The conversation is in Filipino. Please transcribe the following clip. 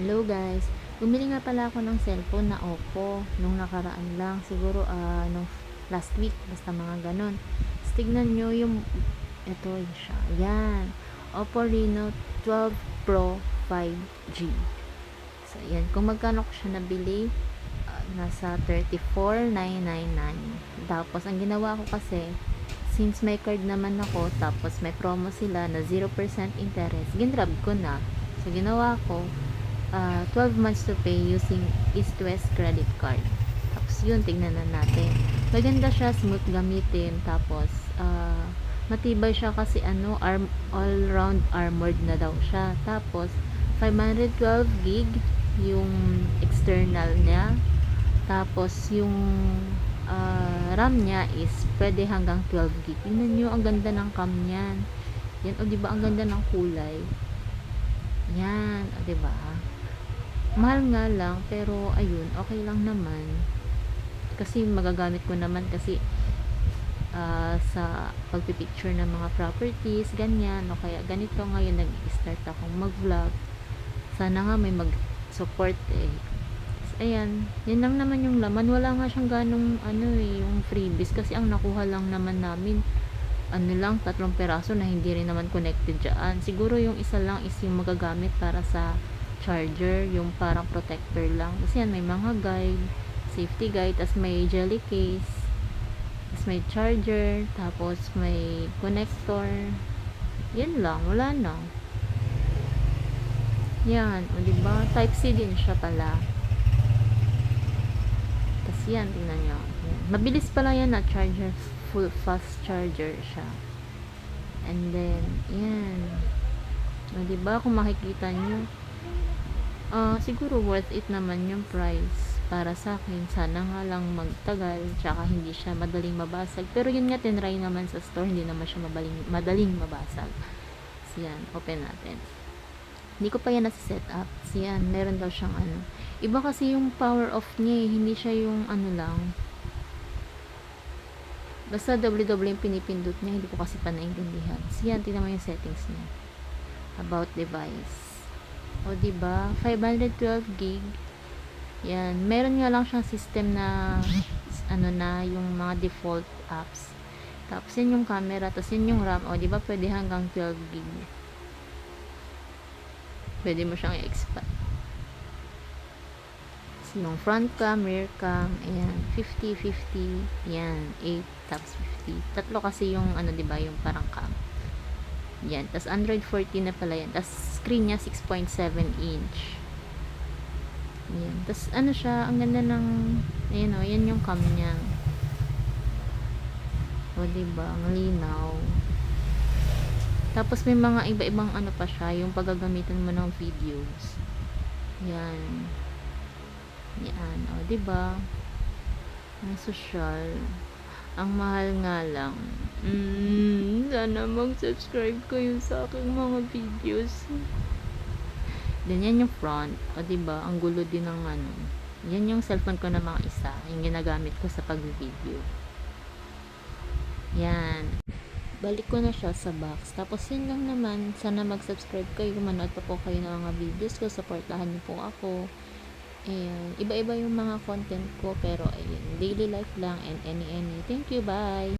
Hello guys, bumili nga pala ako ng cellphone na Oppo nung nakaraan lang, siguro ah, nung last week, basta mga ganon. Tapos tignan nyo yung, ito siya, yan, Oppo Reno 12 Pro 5G. So yan, kung magkano ko siya nabili, ah, nasa 34,999. Tapos ang ginawa ko kasi, since may card naman ako, tapos may promo sila na 0% interest, ginrab ko na. So ginawa ko, uh, 12 months to pay using East West credit card. Tapos yun, tignan na natin. Maganda siya, smooth gamitin. Tapos, uh, matibay siya kasi ano, arm, all-round armored na daw siya. Tapos, 512 gig yung external niya. Tapos, yung uh, RAM niya is pwede hanggang 12 gig. Tingnan nyo, ang ganda ng cam niyan. Yan, o diba, ang ganda ng kulay. Yan, o diba? Mahal nga lang pero ayun okay lang naman. Kasi magagamit ko naman kasi uh, sa pagpipicture ng mga properties ganyan o kaya ganito ngayon nag-start akong mag-vlog. Sana nga may mag-support eh. So, ayan yan lang naman yung laman. Wala nga siyang ganong ano eh yung freebies. Kasi ang nakuha lang naman namin ano lang tatlong peraso na hindi rin naman connected dyan. Siguro yung isa lang is yung magagamit para sa charger, yung parang protector lang. Kasi yan, may mga guide, safety guide, tas may jelly case, tas may charger, tapos may connector. Yan lang, wala na. Yan, o diba? Type C din siya pala. Tas yan, tingnan nyo. Mabilis pala yan na charger, full fast charger siya. And then, yan. O diba? Kung makikita nyo, uh, siguro worth it naman yung price para sa akin. Sana nga lang magtagal, tsaka hindi siya madaling mabasag. Pero yun nga, tinry naman sa store, hindi naman siya madaling, madaling mabasag. So, yan, open natin. Hindi ko pa yan nasa-set up. So, yan, meron daw siyang ano. Iba kasi yung power off niya eh. Hindi siya yung ano lang. Basta double-double yung pinipindot niya. Hindi ko kasi pa naintindihan. So, yan, tingnan mo yung settings niya. About device. O, di ba 512 gig. Yan. Meron nga lang siyang system na ano na, yung mga default apps. Tapos, yun yung camera. Tapos, yun yung RAM. O, di ba pwede hanggang 12 gig. Pwede mo siyang i-expand. Yung front cam, rear cam, ayan, 50, 50, yan, 8, tapos 50. Tatlo kasi yung, ano, di ba yung parang cam. Yan. Tapos Android 14 na pala yan. Tapos screen niya 6.7 inch. Yan. Tapos ano siya, ang ganda ng ayan o, yan yung cam niya. O diba, ang linaw. Tapos may mga iba-ibang ano pa siya, yung paggagamitan mo ng videos. Yan. Yan. O diba? Ang social. Ang mahal nga lang. Mm, sana mag-subscribe kayo sa aking mga videos. Then, yan yung front. O, diba? Ang gulo din ng ano. Yan yung cellphone ko na mga isa. Yung ginagamit ko sa pag-video. Yan. Balik ko na siya sa box. Tapos, yun lang naman. Sana mag-subscribe kayo. Manood pa po kayo ng mga videos ko. Supportahan niyo po ako. Ayan. Iba-iba yung mga content ko. Pero, ayun. Daily life lang and any-any. Thank you. Bye!